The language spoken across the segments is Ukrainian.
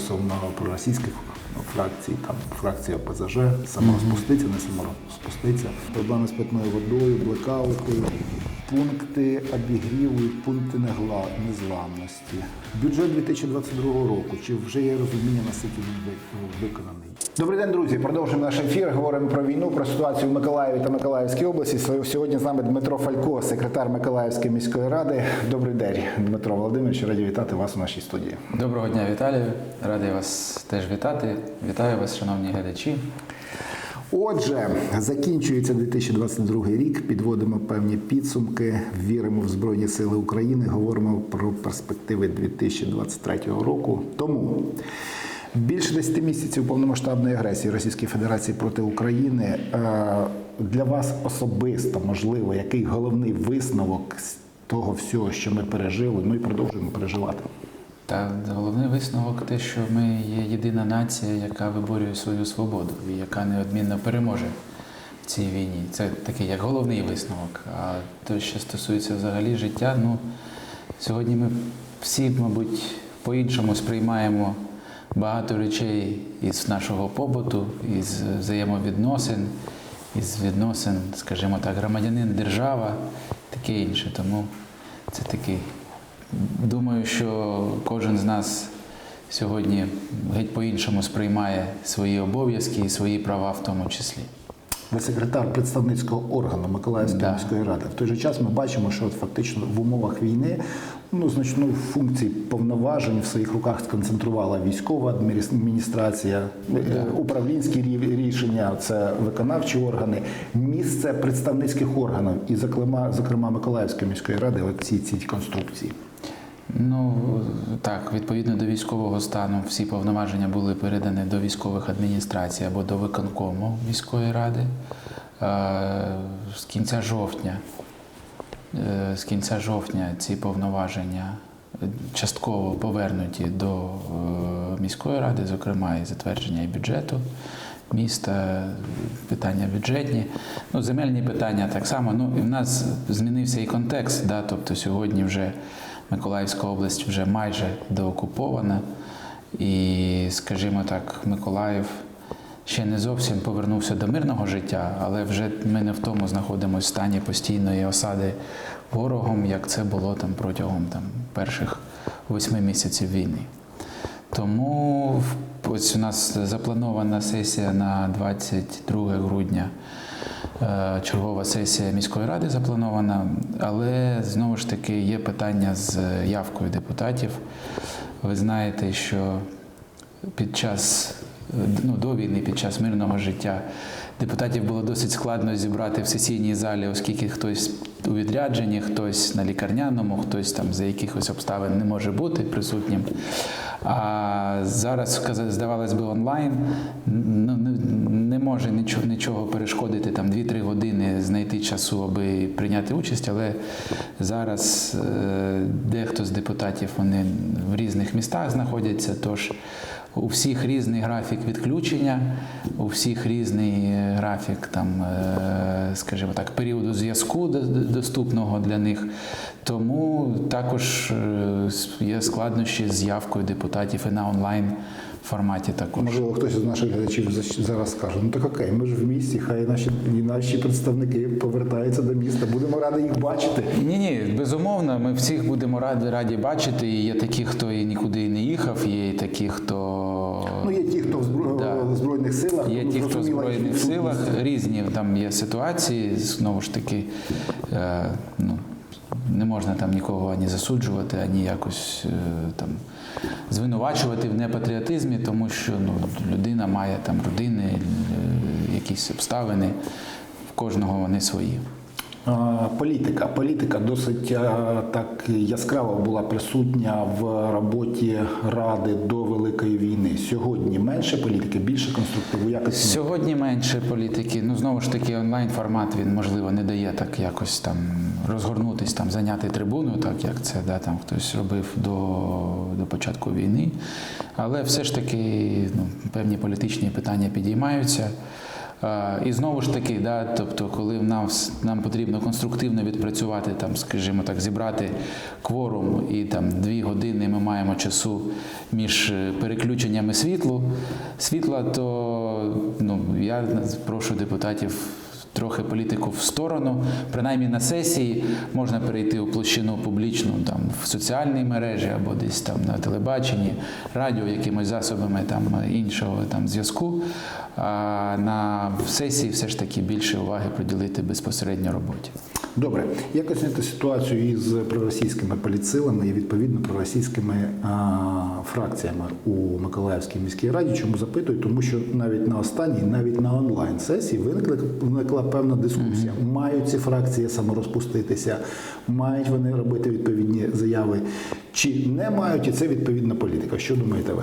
стосовно проросійських ну, фракцій, там фракція ОПЗЖ, саморозпуститься, не саморозпуститься. Проблеми з питною водою, блекаути, пункти обігріву, і пункти негла- незламності. Бюджет 2022 року. Чи вже є розуміння, наскільки він виконаний? Добрий день, друзі. Продовжуємо наш ефір. Говоримо про війну, про ситуацію в Миколаєві та Миколаївській області. Сьо- Сьогодні з нами Дмитро Фалько, секретар Миколаївської міської ради. Добрий день, Дмитро Володимирович. Раді вітати вас у нашій студії. Доброго дня, Віталію. Радий вас теж вітати. Вітаю вас, шановні глядачі. Отже, закінчується 2022 рік. Підводимо певні підсумки. Віримо в Збройні Сили України. Говоримо про перспективи 2023 року. Тому більше 10 місяців повномасштабної агресії Російської Федерації проти України. Е, Для вас особисто можливо, який головний висновок з того всього, що ми пережили, ну і продовжуємо переживати. Та головний висновок те, що ми є єдина нація, яка виборює свою свободу і яка неодмінно переможе в цій війні. Це такий як головний висновок. А те, що стосується взагалі життя, ну сьогодні ми всі, мабуть, по-іншому сприймаємо багато речей із нашого побуту, із взаємовідносин, із відносин, скажімо так, громадянин, держава, таке інше. Тому це такий Думаю, що кожен з нас сьогодні геть по-іншому сприймає свої обов'язки і свої права в тому числі. Ви секретар представницького органу Миколаївської Да. міської ради. В той же час ми бачимо, що от фактично в умовах війни ну, значну функції повноважень в своїх руках сконцентрувала військова адміністрація, е, управлінські рішення, це виконавчі органи, місце представницьких органів і, зокрема, зокрема Миколаївської міської ради, от ці, ці конструкції. Ну так, відповідно до військового стану, всі повноваження були передані до військових адміністрацій або до виконкому міської ради. Е, З кінця жовтня, е, з кінця жовтня ці повноваження частково повернуті до е, міської ради, зокрема і затвердження і бюджету міста, питання бюджетні. Ну, земельні питання так само. Ну, і в нас змінився і контекст, да, тобто сьогодні вже Миколаївська область вже майже деокупована. І, скажімо так, Миколаїв ще не зовсім повернувся до мирного життя, але вже ми не в тому знаходимося в стані постійної осади ворогом, як це було там протягом там, перших восьми місяців війни. Тому ось у нас запланована сесія на 22 грудня. Е, Чергова сесія міської ради запланована, але знову ж таки є питання з явкою депутатів. Ви знаєте, що під час ну, до війни, під час мирного життя депутатів було досить складно зібрати в сесійній залі, оскільки хтось у відрядженні, хтось на лікарняному, хтось там за якихось обставин не може бути присутнім. А зараз здавалось би онлайн ну, не, може нічого, нічого перешкодити там 2-3 години знайти часу, аби прийняти участь, але зараз е, дехто з депутатів вони в різних містах знаходяться. Тож у всіх різний графік відключення, у всіх різний е, графік там, е, скажімо так, періоду зв'язку до- до- доступного для них. Тому також е, є складнощі з явкою депутатів і на онлайн форматі також. Можливо, хтось із наших глядачів за- зараз скаже: ну так окей, ми ж в місті, хай наші, і наші представники повертаються до міста. Будемо раді їх бачити. Ні, ні, безумовно, ми всіх будемо раді, раді бачити. І є такі, хто і нікуди не їхав, є і такі, хто Ну, є ті, хто в збро- Да. Збройних силах, Є ті, хто в Збройних силах, різні там є ситуації, знову ж таки, е, ну, не можна там нікого ані засуджувати, ані якось е, там звинувачувати в непатріотизмі, тому що ну, людина має там родини, е, якісь обставини, в кожного вони свої. Політика. Політика досить а, так яскраво була присутня в роботі ради до Великої війни. Сьогодні менше політики, більше конструктиву. Як? Сьогодні менше політики. Ну знову ж таки, онлайн формат він можливо не дає так якось там розгорнутись, там зайняти трибуну, так як це да, там хтось робив до, до початку війни. Але все ж таки ну, певні політичні питання підіймаються. І знову ж таки, да, тобто, коли нам, нам потрібно конструктивно відпрацювати, там, скажімо так, зібрати кворум і там дві години ми маємо часу між е, переключеннями світлу, світла, то ну, я прошу депутатів трохи політику в сторону. Принаймні на сесії можна перейти у площину публічну там в соціальній мережі або десь там на телебаченні, радіо, якимось засобами там іншого там зв'язку. А на сесії все ж таки більше уваги приділити безпосередньо роботі. Добре, як оцінити ситуацію із проросійськими політсилами і відповідно проросійськими а, фракціями у Миколаївській міській раді? Чому запитую? Тому що навіть на останній, навіть на онлайн сесії виникла, виникла певна дискусія. Мають ці фракції саморозпуститися, мають вони робити відповідні заяви, чи не мають, і це відповідна політика. Що думаєте ви?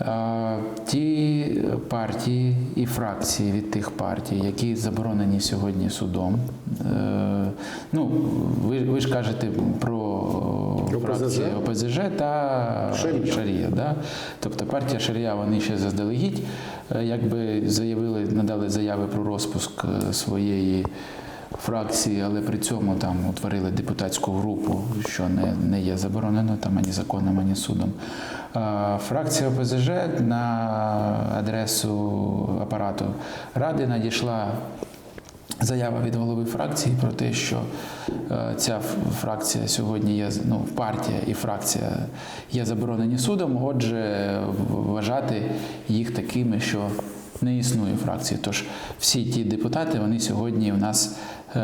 Е, Ті партії і фракції від тих партій, які заборонені сьогодні судом. е, Ну, ви, ви ж кажете про? Фракції ОПЗЖ та Шарія. Шарія. Да? Тобто партія Шарія вони ще заздалегідь, е, якби заявили, надали заяви про розпуск е, своєї. Фракції, але при цьому там утворили депутатську групу, що не, не є заборонено там ані законом, ані судом. Фракція ОПЗЖ на адресу апарату ради надійшла заява від голови фракції про те, що е, ця фракція сьогодні є ну, партія і фракція є заборонені судом. Отже, вважати їх такими, що не існує фракції. Тож всі ті депутати вони сьогодні у нас е,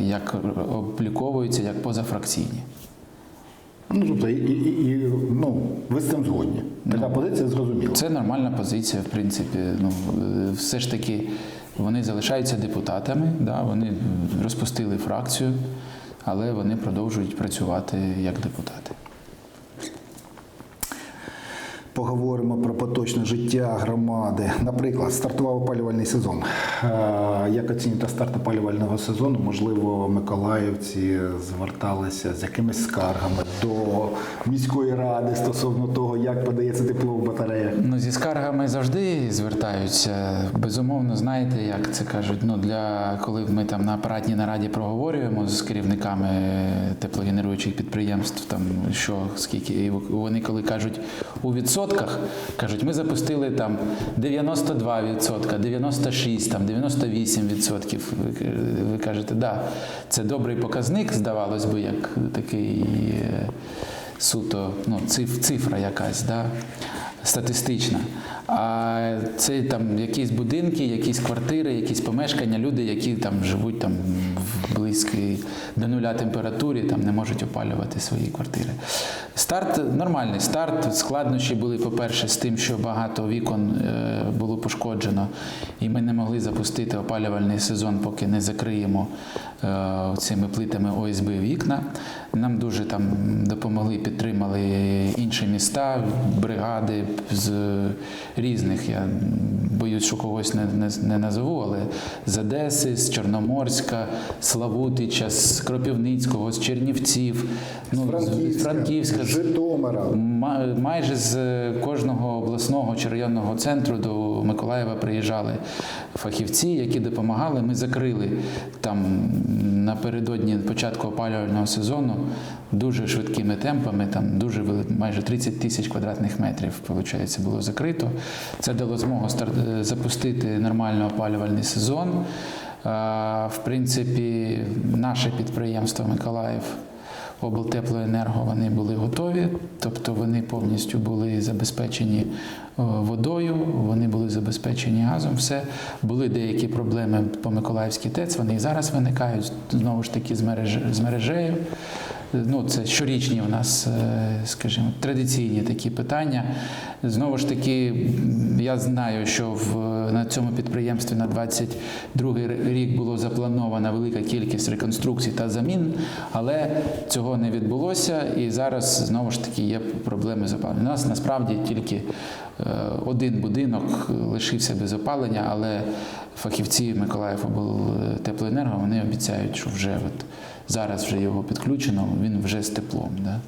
як обліковуються як позафракційні. Ну тобто, і, і, і ну ви з цим згодні. Така позиція зрозуміла. Це нормальна позиція, в принципі. Ну, е, все ж таки вони залишаються депутатами, да, вони розпустили фракцію, але вони продовжують працювати як депутати. Поговоримо про поточне життя громади. Наприклад, стартував опалювальний сезон. Е, Як оцінюєте старт опалювального сезону? Можливо, миколаївці зверталися з якимись скаргами до міської ради стосовно того, як подається тепло в батареях. Ну, зі скаргами завжди звертаються. Безумовно, знаєте, як це кажуть. Ну, для коли ми там на апаратній нараді проговорюємо з керівниками теплогенеруючих підприємств, там що скільки, і вони коли кажуть у відсотках, кажуть, ми запустили там 92%, 96, там 98%. Ви, ви кажете, да, це добрий показник, здавалось би, як такий. е, суто ну, циф, цифра якась, да, статистична. А це там якісь будинки, якісь квартири, якісь помешкання, люди, які там живуть там в близькій до нуля температурі, там не можуть опалювати свої квартири. Старт нормальний старт. Складнощі були, по-перше, з тим, що багато вікон е, було пошкоджено, і ми не могли запустити опалювальний сезон, поки не закриємо е, цими плитами ОСБ вікна. Нам дуже там допомогли, підтримали інші міста, бригади з різних. Я боюсь, що когось не, не, не назову, але з Одеси, з Чорноморська, Славутича, з Кропівницького, з Чернівців, ну, з- з Франківська, з Житомира. Ма- Майже з кожного обласного чи районного центру до Миколаєва приїжджали фахівці, які допомагали. Ми закрили там напередодні початку опалювального сезону дуже швидкими темпами. Там дуже майже 30 тисяч квадратних метрів виходить, було закрито. Це дало змогу стар- запустити нормально опалювальний сезон. В принципі, наше підприємство Миколаїв. Облтеплоенерго вони були готові, тобто вони повністю були забезпечені е, водою, вони були забезпечені газом. Все були деякі проблеми по Миколаївській ТЕЦ. Вони і зараз виникають знову ж таки з мереж з мережею. Ну, це щорічні у нас, е, скажімо, традиційні такі питання. Знову ж таки, я знаю, що в, на цьому підприємстві на 22 рік було запланована велика кількість реконструкцій та замін, але цього не відбулося. І зараз знову ж таки є проблеми з опаленням. У нас насправді тільки е, один будинок лишився без опалення, але фахівці Миколаїв теплоенерго вони обіцяють, що вже от зараз вже його підключено, він вже з теплом. Да?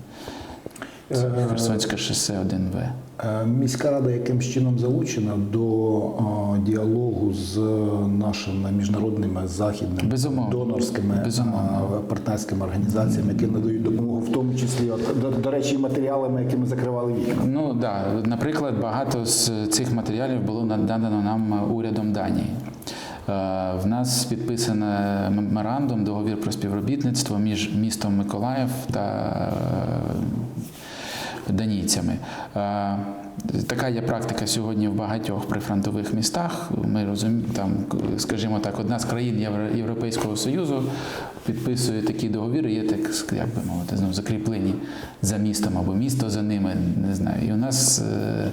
Е, Херсонське шосе 1В. Е, Міська рада якимсь чином залучена до е, діалогу з нашими міжнародними західними Безумовно. донорськими Безумовно. партнерськими організаціями, які надають допомогу, в тому числі до, до речі, матеріалами, якими закривали вікна. Ну да, наприклад, багато з цих матеріалів було надано нам урядом Данії. В нас підписано меморандум, договір про співробітництво між містом Миколаїв та данійцями. Е, Така є практика сьогодні в багатьох прифронтових містах. Ми розуміємо, там, скажімо так, одна з країн Європейського Союзу підписує такі договіри, є так, як би мовити, знову закріплені за містом або місто за ними, не знаю. І у нас е,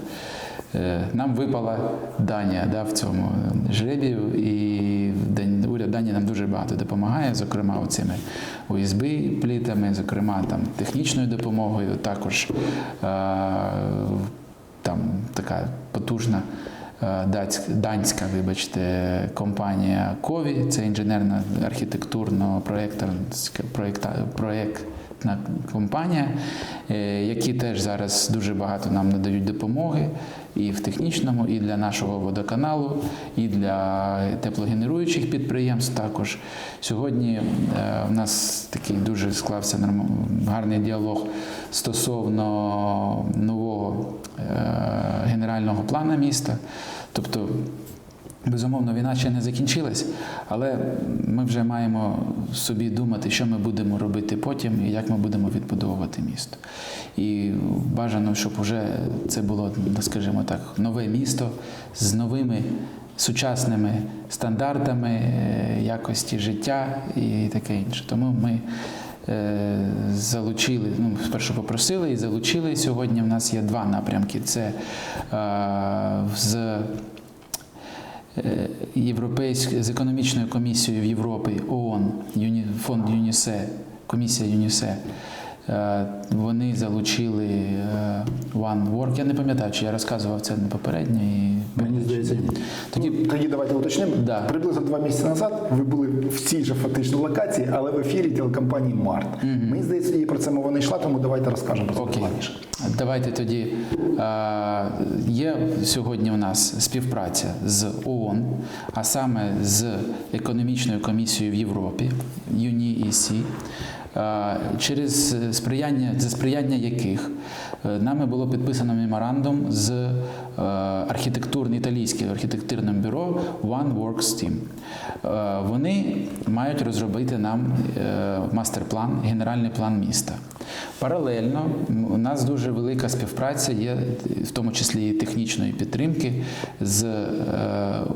е, нам випала Данія да, в цьому жребію, і дуже багато допомагає, зокрема цими ОСБ плітами, зокрема там технічною допомогою, також е, там така потужна е, данська, вибачте, компанія Кові, це інженерна архітектурно проєктна компанія, е, які теж зараз дуже багато нам надають допомоги і в технічному, і для нашого водоканалу, і для теплогенеруючих підприємств також. Сьогодні е, в нас такий дуже склався гарний діалог стосовно нового е, генерального плану міста. Тобто, безумовно, війна ще не закінчилась, але ми вже маємо собі думати, що ми будемо робити потім і як ми будемо відбудовувати місто. І бажано, щоб вже це було, ну, скажімо так, нове місто з новими. Сучасними стандартами е, якості життя і таке інше. Тому ми е, залучили, ну, спершу попросили і залучили. Сьогодні в нас є два напрямки: це е, з з економічною комісією в Європі ООН, фонд ЮНІСЕ, комісія ЮНІСЕ. Е, Вони залучили е, One Work. Я не пам'ятаю, чи я розказував це на попередньо. І... Мені здається, ні. Тоді Ну, Тоді давайте уточнимо. Да. Приблизно два місяці назад ви були в цій же фактично локації, але в ефірі телекомпанії Март. Мені здається, і про це мова не йшла, тому давайте розкажемо про це Окей. Давайте тоді. Е, Є сьогодні у нас співпраця з ООН, а саме з економічною комісією в Європі, е, через сприяння, за сприяння яких е, нами було підписано меморандум з е, архітектурним італійським архітектурним бюро One Works Team. Е, Вони мають розробити нам е, мастер-план, генеральний план міста. Паралельно у нас дуже велика співпраця є, в тому числі і технічної підтримки з е,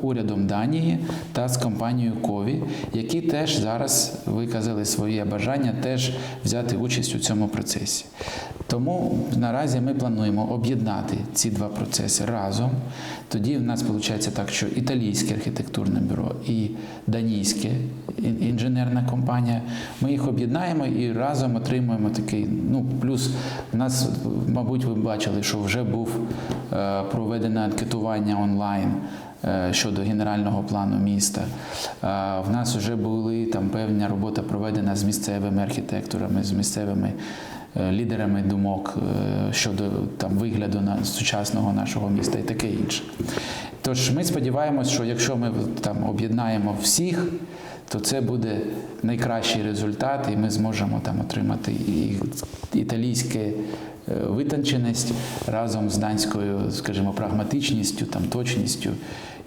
урядом Данії та з компанією Кові, які теж зараз виказали своє бажання теж взяти участь у цьому процесі. Тому наразі ми плануємо об'єднати ці два процеси разом. Тоді в нас виходить так, що італійське архітектурне бюро і данійське інженерна компанія. Ми їх об'єднаємо і разом отримуємо такий. Ну, плюс в нас, мабуть, ви бачили, що вже був е, проведене анкетування онлайн. е, Щодо генерального плану міста, Е, в нас вже були там певна робота проведена з місцевими архітекторами, з місцевими е, лідерами думок щодо там вигляду на сучасного нашого міста і таке інше. Тож ми сподіваємось, що якщо ми там об'єднаємо всіх, то це буде найкращий результат, і ми зможемо там отримати і італійське е, витонченість разом з данською, скажімо, прагматичністю, там точністю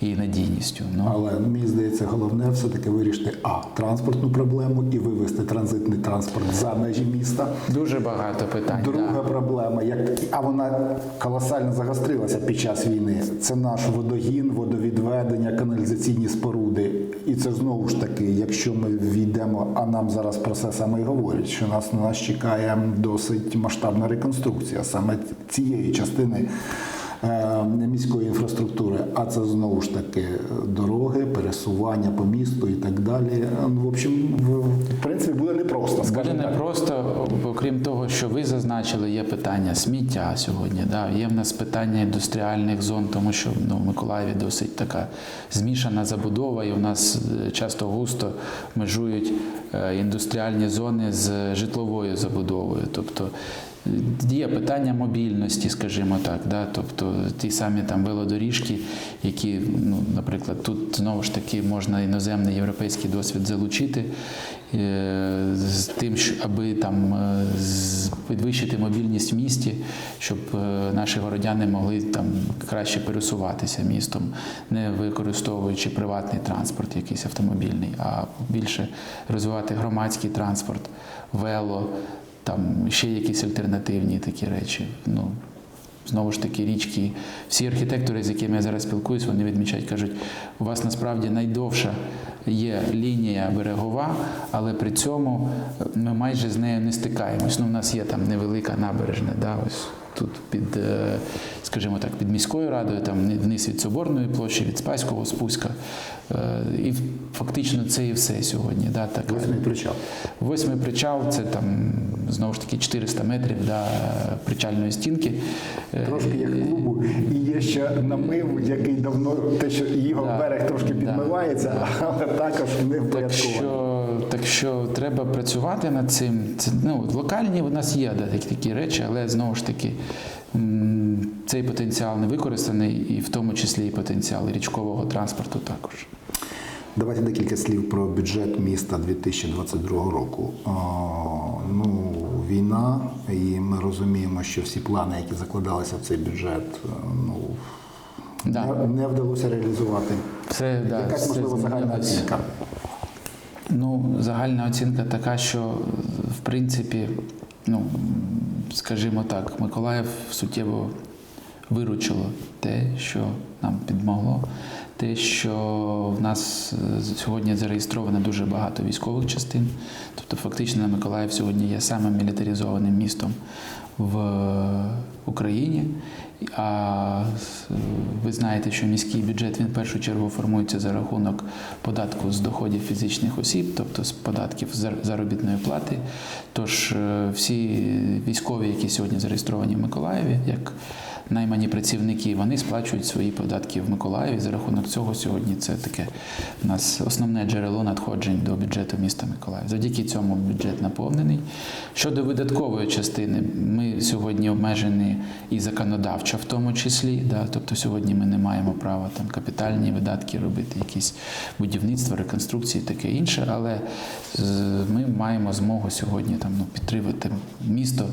і надійністю. Ну, Але мені здається, головне все-таки вирішити а транспортну проблему і вивести транзитний транспорт за межі міста. дуже багато питань. Друга да. проблема, як а вона колосально загострилася під час війни. Це наш водогін, водовідведення, каналізаційні споруди. І це знову ж таки, якщо ми війдемо, а нам зараз про це саме і говорять, що нас на нас чекає досить масштабна реконструкція саме цієї частини. Е, Міської інфраструктури, а це знову ж таки дороги, пересування по місту і так далі. Ну, в общем, в, в принципі, буде непросто. Буде скажімо не так. окрім того, що ви зазначили, є питання сміття сьогодні. Да? Є в нас питання індустріальних зон, тому що ну, в Миколаєві досить така змішана забудова, і у нас е, часто густо межують е, індустріальні зони з житловою забудовою. Тобто Є питання мобільності, скажімо так, да? тобто ті самі там велодоріжки, які, ну, наприклад, тут знову ж таки можна іноземний європейський досвід залучити е, з тим, аби там е, підвищити мобільність в місті, щоб е, наші городяни могли там краще пересуватися містом, не використовуючи приватний транспорт, якийсь автомобільний, а більше розвивати громадський транспорт, вело, там ще якісь альтернативні такі речі. Ну, Знову ж таки, річки. Всі архітектори, з якими я зараз спілкуюсь, вони відмічають, кажуть, у вас насправді найдовша є лінія берегова, але при цьому ми майже з нею не стикаємось. Ну, у нас є там невелика набережна, да, ось тут під, е, скажімо так, під міською радою, там вниз від Соборної площі, від Спаського спуска. Е, І фактично це і все сьогодні. Да, така. Восьмий причал. Восьмий причал це там знову ж таки 400 метрів до причальної стінки. Е, Трошки як клубу. І є ще намив, який давно те, що його Да, берег трошки да, підмивається, але також не Так впорядкований. Так що треба працювати над цим. Це, ну, локальні у нас є да, такі, такі речі, але знову ж таки цей потенціал не використаний, і в тому числі і потенціал річкового транспорту також. Давайте декілька слів про бюджет міста 2022 року. О, ну, війна, і ми розуміємо, що всі плани, які закладалися в цей бюджет, е, ну, Да. не, не вдалося реалізувати. Це, да, Якась можливо загальна оцінка. Ну, загальна оцінка така, що в принципі, ну скажімо так, Миколаїв суттєво виручило те, що нам підмогло, те, що в нас е, сьогодні зареєстровано дуже багато військових частин. Тобто, фактично, Миколаїв сьогодні є самим мілітаризованим містом в Україні. А ви знаєте, що міський бюджет він в першу чергу формується за рахунок податку з доходів фізичних осіб, тобто з податків зар- заробітної плати. Тож е, всі військові, які сьогодні зареєстровані в Миколаєві, як наймані працівники, вони сплачують свої податки в Миколаєві. За рахунок цього сьогодні це таке у нас основне джерело надходжень до бюджету міста Миколаїв. Завдяки цьому бюджет наповнений. Щодо видаткової частини, ми сьогодні обмежені і законодавчо, в тому числі. Да, тобто сьогодні ми не маємо права там капітальні видатки робити, якісь будівництва, реконструкції, таке інше. Але ми маємо змогу сьогодні там ну підтримати місто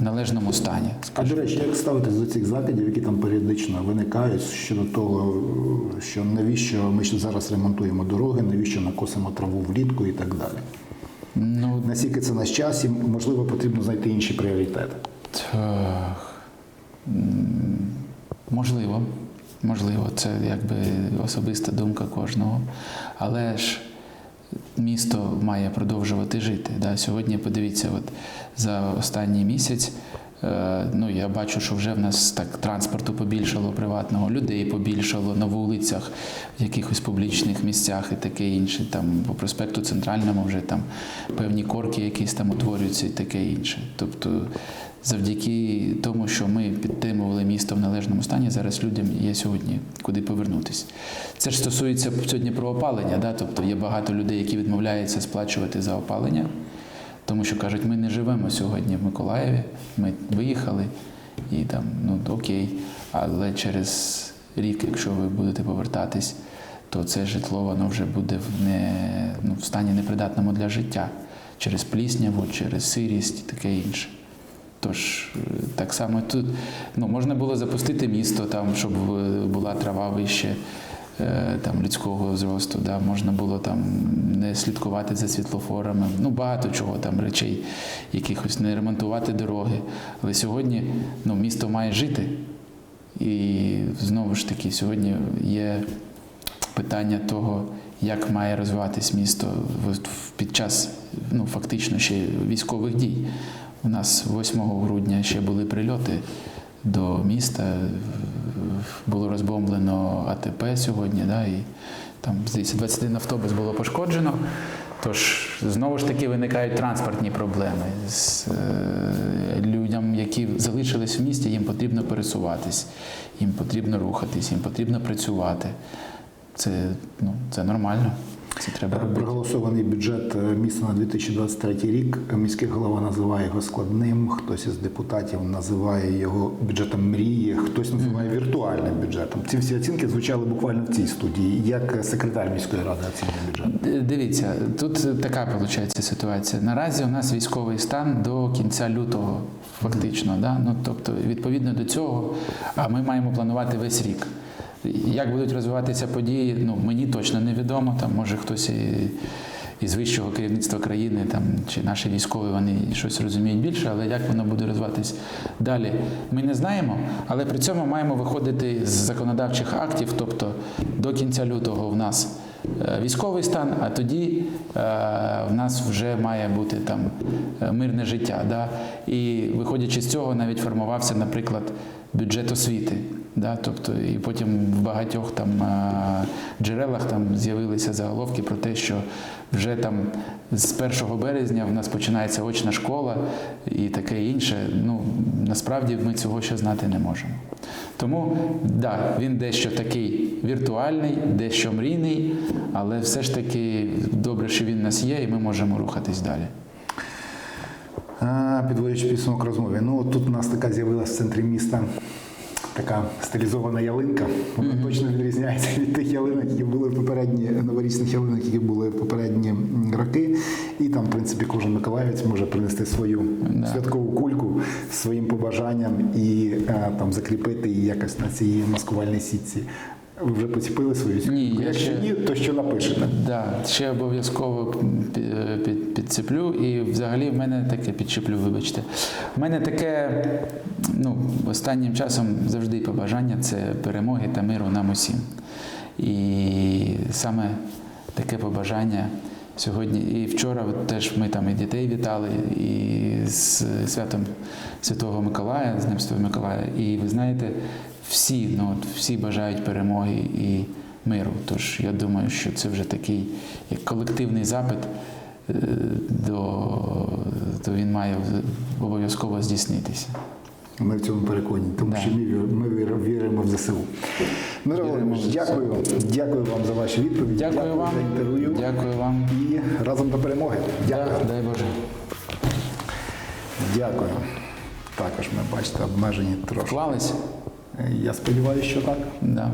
в належному стані. А до речі, як ставитись до цих закидів, які там періодично виникають щодо того, що навіщо ми ще зараз ремонтуємо дороги, навіщо накосимо траву влітку і так далі. Ну Наскільки це на часі, можливо, потрібно знайти інші пріоритети. Так. Можливо, можливо, це якби особиста думка кожного. Але ж місто має продовжувати жити. Да? Сьогодні подивіться, от за останній місяць. Е, Ну, я бачу, що вже в нас так транспорту побільшало приватного, людей побільшало на вулицях, в якихось публічних місцях і таке інше. Там по проспекту Центральному вже там певні корки якісь там утворюються і таке інше. Тобто, завдяки тому, що ми підтримували місто в належному стані, зараз людям є сьогодні куди повернутися. Це ж стосується сьогодні про опалення, да? тобто є багато людей, які відмовляються сплачувати за опалення. Тому що кажуть, ми не живемо сьогодні в Миколаєві, ми виїхали і там, ну окей, але через рік, якщо ви будете повертатись, то це житло воно вже буде в, не, ну, в стані непридатному для життя. Через плісняву, через сирість і таке інше. Тож е, так само тут ну, можна було запустити місто, там, щоб е, була трава вище там, людського зросту, да? можна було там не слідкувати за світлофорами, ну багато чого там речей, якихось не ремонтувати дороги. Але сьогодні ну, місто має жити. І знову ж таки, сьогодні є питання того, як має розвиватись місто під час ну, фактично ще військових дій. У нас 8 грудня ще були прильоти до міста, було розбомблено АТП сьогодні, да, і там, здається, 21 автобус було пошкоджено. Тож знову ж таки виникають транспортні проблеми. З, е, людям, які залишились в місті, їм потрібно пересуватись, їм потрібно рухатись, їм потрібно працювати. Це, ну, це нормально. Це треба робити. Проголосований бюджет е, міста на 2023 рік. Міський голова називає його складним. Хтось із депутатів називає його бюджетом мрії, хтось називає віртуальним бюджетом. Ці всі оцінки звучали буквально в цій студії. Як секретар міської ради оцінює бюджет? Дивіться, тут така виходить ситуація. Наразі у нас військовий стан до кінця лютого, фактично. Да? Ну, тобто, відповідно до цього, а ми маємо планувати весь рік. Як будуть розвиватися події, ну мені точно невідомо. Там може хтось із вищого керівництва країни, там чи наші військові вони щось розуміють більше, але як воно буде розвиватись далі, ми не знаємо. Але при цьому маємо виходити з законодавчих актів, тобто до кінця лютого в нас е, військовий стан, а тоді е, в нас вже має бути там е, мирне життя. Да? І виходячи з цього, навіть формувався, наприклад, бюджет освіти. Да? Тобто, і потім в багатьох там джерелах там з'явилися заголовки про те, що вже там з 1 березня в нас починається очна школа і таке інше. Ну насправді ми цього ще знати не можемо. Тому да, він дещо такий віртуальний, дещо мрійний, але все ж таки добре, що він у нас є, і ми можемо рухатись далі. Підводячи підсумок розмови. Ну тут у нас така з'явилася в центрі міста. Така стилізована ялинка. Вона точно відрізняється від тих ялинок, які були попередні новорічних ялинок, які були попередні роки. І там, в принципі, кожен миколаївець може принести свою Да. святкову кульку своїм побажанням і е, там закріпити її якось на цій маскувальній сітці. Ви вже поціпили свою цю Ні, Якщо ще- ні, то що напишете? Да, ще обов'язково пі- під, підцеплю. І взагалі в мене таке підчеплю, вибачте. В мене таке, ну, останнім часом завжди побажання це перемоги та миру нам усім. І саме таке побажання сьогодні. І вчора теж ми там і дітей вітали, і з святом Святого Миколая, з Днем Святого Миколая. І ви знаєте, всі, ну, от всі бажають перемоги і миру. Тож я думаю, що це вже такий як колективний запит, е, до, то він має обов'язково здійснитися. Ми в цьому переконані, тому Да. що ми, ми віримо в ЗСУ. Віримо Володимирович, дякую. Дякую вам за ваші відповіді. Дякую вам. за інтерв'ю. Дякую вам. І разом до перемоги. Дякую. Да, дай Боже. Дякую. Також ми бачите, обмежені трошки. Вклались? Я сподіваюся, що так. Да.